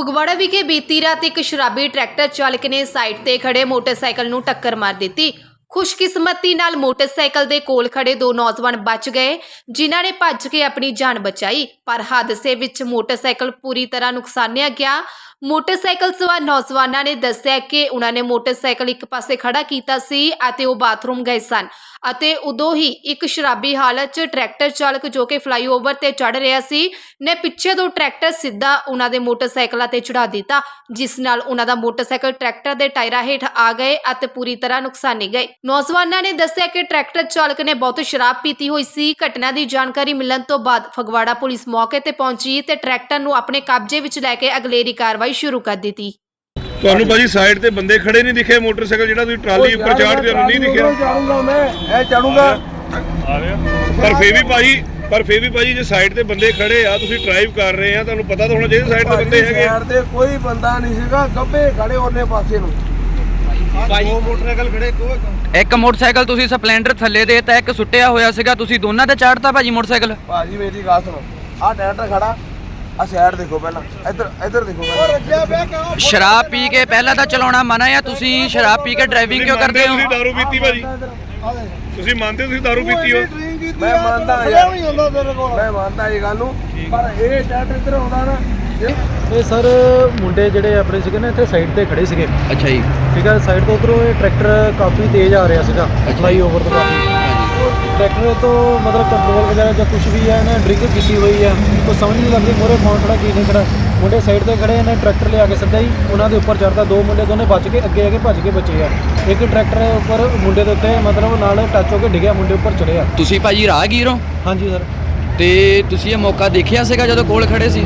ਫਗਵਾੜਾ ਵਿਖੇ ਬੀਤੀ ਰਾਤ ਇੱਕ ਸ਼ਰਾਬੀ ਟਰੈਕਟਰ ਚਾਲਕ ਨੇ ਸਾਈਡ ਤੇ ਖੜੇ ਮੋਟਰਸਾਈਕਲ ਨੂੰ ਟੱਕਰ ਮਾਰ ਦਿੱਤੀ। ਖੁਸ਼ਕਿਸਮਤੀ ਨਾਲ ਮੋਟਰਸਾਈਕਲ ਦੇ ਕੋਲ ਖੜੇ ਦੋ ਨੌਜਵਾਨ ਬਚ ਗਏ, ਜਿਨ੍ਹਾਂ ਨੇ ਭੱਜ ਕੇ ਆਪਣੀ ਜਾਨ ਬਚਾਈ। ਪਰ ਹਾਦਸੇ ਵਿੱਚ ਮੋਟਰਸਾਈਕਲ ਪੂਰੀ ਤਰ੍ਹਾਂ ਨੁਕਸਾਨਿਆ ਗਿਆ। ਮੋਟਰਸਾਈਕਲ ਸਵਾਰ ਨੌਜਵਾਨਾਂ ਨੇ ਦੱਸਿਆ ਕਿ ਉਹਨਾਂ ਨੇ ਮੋਟਰਸਾਈਕਲ ਇੱਕ ਪਾਸੇ ਖੜਾ ਕੀਤਾ ਸੀ ਅਤੇ ਉਹ ਬਾਥਰੂਮ ਗਏ ਸਨ। ਅਤੇ ਉਦੋਂ ਹੀ ਇੱਕ ਸ਼ਰਾਬੀ ਹਾਲਤ 'ਚ ਟਰੈਕਟਰ ਚਾਲਕ ਜੋ ਕਿ ਫਲਾਈਓਵਰ ਤੇ ਚੜ ਰਿਹਾ ਸੀ, ਨੇ ਪਿੱਛੇ ਤੋਂ ਟਰੈਕਟਰ ਸਿੱਧਾ ਉਹਨਾਂ ਦੇ ਮੋਟਰਸਾਈਕਲਾਂ ਤੇ ਚੜਾ ਦਿੱਤਾ, ਜਿਸ ਨਾਲ ਉਹਨਾਂ ਦਾ ਮੋਟਰਸਾਈਕਲ ਟਰੈਕਟਰ ਦੇ ਟਾਇਰਾਂ ਹੇਠ ਆ ਗਏ ਅਤੇ ਪੂਰੀ ਤਰ੍ਹਾਂ ਨੁਕਸਾਨੇ ਗਏ ਨੌਜਵਾਨਾਂ ਨੇ ਦੱਸਿਆ ਕਿ ਟਰੈਕਟਰ ਚਾਲਕ ਨੇ ਬਹੁਤ ਸ਼ਰਾਬ ਪੀਤੀ ਹੋਈ ਸੀ। ਘਟਨਾ ਦੀ ਜਾਣਕਾਰੀ ਮਿਲਣ ਤੋਂ ਬਾਅਦ ਫਗਵਾੜਾ ਪੁਲਿਸ ਮੌਕੇ ਤੇ ਪਹੁੰਚੀ ਤੇ ਟਰੈਕਟਰ ਨੂੰ ਆਪਣੇ ਕਬਜ਼ੇ ਵਿੱਚ ਲੈ ਕੇ ਅਗਲੇਰੀ ਕਾਰਵਾਈ ਸ਼ੁਰੂ ਕਰ ਦਿੱਤੀ। ਤੁਹਾਨੂੰ ਭਾਜੀ ਸਾਈਡ ਤੇ ਬੰਦੇ ਖੜੇ ਨਹੀਂ ਦਿਖੇ ਮੋਟਰਸਾਈਕਲ ਜਿਹੜਾ ਤੁਸੀਂ ਟਰਾਲੀ ਉੱਪਰ ਚਾੜਦੇ ਹੋ ਨਹੀਂ ਦਿਖਿਆ। ਚੜੂਗਾ ਮੈਂ ਇਹ ਚੜੂਗਾ ਪਰ ਫੇਰ ਵੀ ਭਾਜੀ ਪਰ ਫੇਰ ਵੀ ਭਾਜੀ ਜੇ ਸਾਈਡ ਤੇ ਬੰਦੇ ਖੜੇ ਆ ਤੁਸੀਂ ਡਰਾਈਵ ਕਰ ਰਹੇ ਆ ਤੁਹਾਨੂੰ ਪਤਾ ਤਾਂ ਹੋਣਾ ਚਾਹੀਦਾ ਸਾਈਡ ਤੇ ਬੰਦੇ ਹੈਗੇ ਆ। ਸਾਈਡ ਤੇ ਕੋਈ ਬੰਦਾ ਨਹੀਂ ਸੀਗਾ ਗੱਬੇ ਖੜੇ ਉਹਨੇ ਪਾਸੇ ਨੂੰ। ਦੋ ਮੋਟਰਸਾਈਕਲ ਖੜੇ ਕੋਈ ਇੱਕ। ਮੋਟਰਸਾਈਕਲ ਤੁਸੀਂ ਸਪਲੈਂਡਰ ਥੱਲੇ ਦੇ ਤਾਂ ਇੱਕ ਸੁੱਟਿਆ ਹੋਇਆ ਸੀਗਾ ਤੁਸੀਂ ਦੋਨਾਂ ਤੇ ਚਾੜਤਾ ਭਾਜੀ ਮੋਟਰਸਾਈਕਲ? ਭਾਜੀ ਮੇਰੀ ਗੱਲ ਸੁਣੋ ਆਹ ਟਰੈਕਟਰ ਖੜਾ ਆ ਸਾਈਡ ਦੇਖੋ ਪਹਿਲਾਂ ਇੱਧਰ ਇੱਧਰ ਦੇਖੋ ਪਹਿਲਾਂ। ਰੱਜਿਆ ਪਿਆ ਕਿਉਂ? ਸ਼ਰਾਬ ਪੀ ਕੇ ਪਹਿਲਾਂ ਤਾਂ ਚਲਾਉਣਾ ਮਨਾ ਆ ਤੁਸੀਂ ਸ਼ਰਾਬ ਪੀ ਕੇ ਡਰਾਈਵਿੰਗ ਕਿਉਂ ਕਰਦੇ ਹੋ? ਤੁਸੀਂ ਦਾਰੂ ਪੀਤੀ ਭਾਜੀ। ਤੁਸੀਂ ਮੰਨਦੇ ਹੋ ਤੁਸੀਂ ਦਾਰੂ ਪੀਤੀ ਹੋ? ਮੈਂ ਮੰਨਦਾ ਯਾਰ। ਮੈਂ ਮੰਨਦਾ ਇਹ ਗੱਲ ਨੂੰ ਪਰ ਇਹ ਟਰੈਕਟਰ ਇੱਧਰ ਆਉਂਦਾ ਨਾ ਇਹ- ਇਹ ਸਰ ਮੁੰਡੇ ਜਿਹੜੇ ਆਪਣੇ ਸੀਗੇ ਨਾ ਇੱਥੇ ਸਾਈਡ ਤੇ ਖੜੇ ਸੀਗੇ। ਅੱਛਾ ਜੀ। ਠੀਕ ਹੈ ਸਾਈਡ ਤੋਂ ਉਧਰੋਂ ਇਹ ਟਰੈਕਟਰ ਕਾਫੀ ਤੇਜ਼ ਆ ਰਿਹਾ ਸੀਗਾ। ਫਲਾਈ ਓਵਰ ਤੋਂ ਕਾਫੀ। ਟਰੈਕਟਰ ਤੋਂ ਮਤਲਬ ਕੰਟਰੋਲ ਵਗੈਰਾ ਜਾਂ ਕੁਝ ਵੀ ਹੈ ਇਹਨੇ ਡਰਿੰਕ ਕੀਤੀ ਹੋਈ ਹੈ। ਕੋਈ ਸਮਝ ਨਹੀਂ ਲੱਗਦੀ ਮੋਰੇ ਕੌਣ ਖੜਾ ਕੀ ਨਹੀਂ ਖੜਾ। ਮੁੰਡੇ ਸਾਈਡ ਤੇ ਖੜੇ ਇਹਨੇ ਟਰੈਕਟਰ ਲਿਆ ਕੇ ਸਿੱਧਾ ਹੀ ਉਹਨਾਂ ਦੇ ਉੱਪਰ ਚੜਦਾ ਦੋ ਮੁੰਡੇ ਦੋਨੇ ਬਚ ਕੇ ਅੱਗੇ ਅੱਗੇ ਭੱਜ ਕੇ ਬਚੇ ਆ। ਇੱਕ ਟਰੈਕਟਰ ਉੱਪਰ ਮੁੰਡੇ ਦੇ ਉੱਤੇ ਮਤਲਬ ਨਾਲ ਟੱਚ ਹੋ ਕੇ ਡਿੱਗਿਆ ਮੁੰਡੇ ਉੱਪਰ ਚੜਿਆ ਤੁਸੀਂ ਭਾਜੀ ਰਾਹਗੀਰ ਹੋ? ਹਾਂਜੀ ਸਰ ਤੇ ਤੁਸੀਂ ਇਹ ਮੌਕਾ ਦੇਖਿਆ ਸੀਗਾ ਜਦੋਂ ਕੋਲ ਖੜੇ ਸੀ?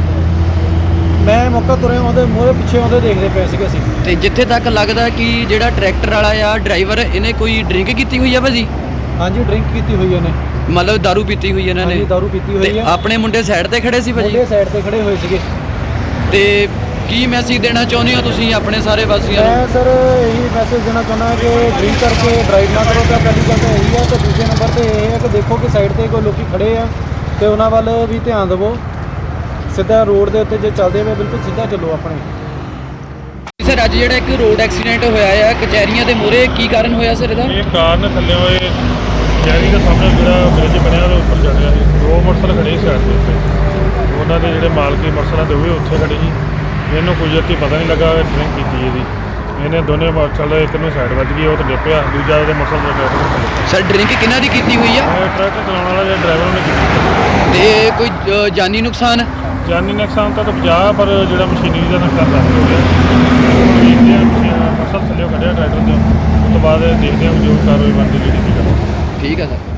ਮੈਂ ਮੌਕਾ ਤੁਰੇ ਆਉਂਦੇ ਮੋਰੇ ਪਿੱਛੇ ਆਉਂਦੇ ਦੇਖਦੇ ਪਏ ਸੀਗੇ ਅਸੀਂ। ਤੇ ਜਿੱਥੇ ਤੱਕ ਲੱਗਦਾ ਕਿ ਜਿਹੜਾ ਟਰੈਕਟਰ ਵਾਲਾ ਆ ਡਰਾਈਵਰ ਇਹਨੇ ਕੋਈ ਡਰਿੰਕ ਕੀਤੀ ਹੋਈ ਆ ਭਾਜੀ? ਹਾਂਜੀ ਡਰਿੰਕ ਕੀਤੀ ਹੋਈ ਇਹਨੇ ਮਤਲਬ दारू ਪੀਤੀ ਹੋਈ ਇਹਨਾਂ ਹਾਂਜੀ ਨੇ ਦਾਰੂ ਪੀਤੀ ਹੋਈ ਤੇ ਹੈ ਆਪਣੇ ਮੁੰਡੇ ਸਾਈਡ ਤੇ ਖੜੇ ਸੀ ਭਾਜੀ? ਮੁੰਡੇ ਸਾਈਡ ਤੇ ਖੜੇ ਹੋਏ ਸੀਗੇ। ਤੇ ਕੀ ਮੈਸੇਜ ਦੇਣਾ ਚਾਹੁੰਦੇ ਹੋ ਤੁਸੀਂ ਆਪਣੇ ਸਾਰੇ ਵਾਸੀਆਂ ਨੂੰ? ਮੈਂ ਸਰ ਇਹੀ ਮੈਸੇਜ ਦੇਣਾ ਚਾਹੁੰਦਾ ਕਿ ਡਰਿੰਕ ਕਰਕੇ ਡਰਾਈਵ ਨਾ ਕਰੋ ਤਾਂ ਪਹਿਲੀ ਗੱਲ ਤਾਂ ਇਹੀ ਹੈ ਤੇ ਦੂਜੇ ਨੰਬਰ ਤੇ ਇਹ ਹੈ ਕਿ ਦੇਖੋ ਕਿ ਸਾਈਡ ਤੇ ਕੋਈ ਲੋਕੀ ਖੜੇ ਆ ਤੇ ਉਹਨਾਂ ਵੱਲ ਵੀ ਧਿਆਨ ਦਿਵੋ। ਸਿੱਧਾ ਰੋਡ ਦੇ ਉੱਤੇ ਜੇ ਚੱਲਦੇ ਹੋਏ ਬਿਲਕੁਲ ਸਿੱਧਾ ਚੱਲੋ ਆਪਣੇ। ਸਰ ਅੱਜ ਜਿਹੜਾ ਇੱਕ ਰੋਡ ਐਕਸੀਡੈਂਟ ਹੋਇਆ ਆ ਕਚਹਿਰੀਆਂ ਦੇ ਮੂਹਰੇ ਕੀ ਕਾਰਨ ਹੋਇਆ ਸਰ ਇਹਦਾ? ਇਹ ਕਾਰ ਨੇ ਥੱਲੇ ਹੋਏ ਜੈਰੀ ਦੇ ਸਾਹਮਣੇ ਜਿਹੜਾ ਬ੍ਰਿਜ ਬਣਿਆ ਉਹਦੇ ਉੱਪਰ ਚੜ ਗਿਆ ਸੀ। ਦੋ ਮੋਟਰਸਾਈਕਲ ਖੜੇ ਸੀ ਸਾਈਡ ਦੇ ਉੱਤੇ। ਉਹਨਾਂ ਦੇ ਜਿਹੜੇ ਮਾਲਕੀ ਮੋਟਰਸਾਈਕਲ ਦੇ ਉਹ ਵੀ ਉੱਥੇ ਖੜੇ ਸੀ। ਇਹਨੂੰ ਕੁਝ ਅੱਤੀ ਪਤਾ ਨਹੀਂ ਲੱਗਾ ਡਰਿੰਕ ਕੀਤੀ ਇਹਦੀ। ਇਹਨੇ ਦੋਨੇ ਮੋਟਰਸਾਈਕਲ ਇੱਕ ਨੂੰ ਸਾਈਡ ਵੱਜ ਗਈ ਉਹ ਤੇ ਡਿੱਪਿਆ ਦੂਜਾ ਉਹਦੇ ਮੋਟਰਸਾਈਕਲ ਦੇ ਡਰਾਈਵਰ ਨੂੰ ਸਰ ਡਰਿੰਕ ਕਿਹਨਾਂ ਦੀ ਕੀਤੀ ਹੋਈ ਆ? ਇਹ ਟਰੱਕ ਚਲਾਉਣ ਵਾਲਾ ਜਿਹੜਾ ਡਰਾਈਵਰ ਉਹਨੇ ਕੀਤੀ ਤੇ ਕੋਈ ਅ, ਜਾਨੀ ਨੁਕਸਾਨ? ਜਾਨੀ ਨੁਕਸਾਨ ਤਾਂ ਤਾਂ ਬਚਾ ਪਰ ਜਿਹੜਾ ਮਸ਼ੀਨਰੀ ਦਾ ਨੁਕਸਾਨ ਤਾਂ ਹੋ ਗਿਆ। ਦੇਖਦੇ ਹਾਂ ਮੋਟਰਸਾਈਕਲ ਥੱਲੇ ਕੱਢਿਆ ਟਰੈਕਟਰ ਤੋਂ। ਉਸ ਤੋਂ ਬਾਅਦ ਦੇਖਦੇ ਹਾਂ ਜੋ ਕਾਰਵਾਈ ਬਣਦੀ ਜਿਹੜੀ ਕੀ ਕਰਨੀ। ਠੀਕ ਆ ਸਰ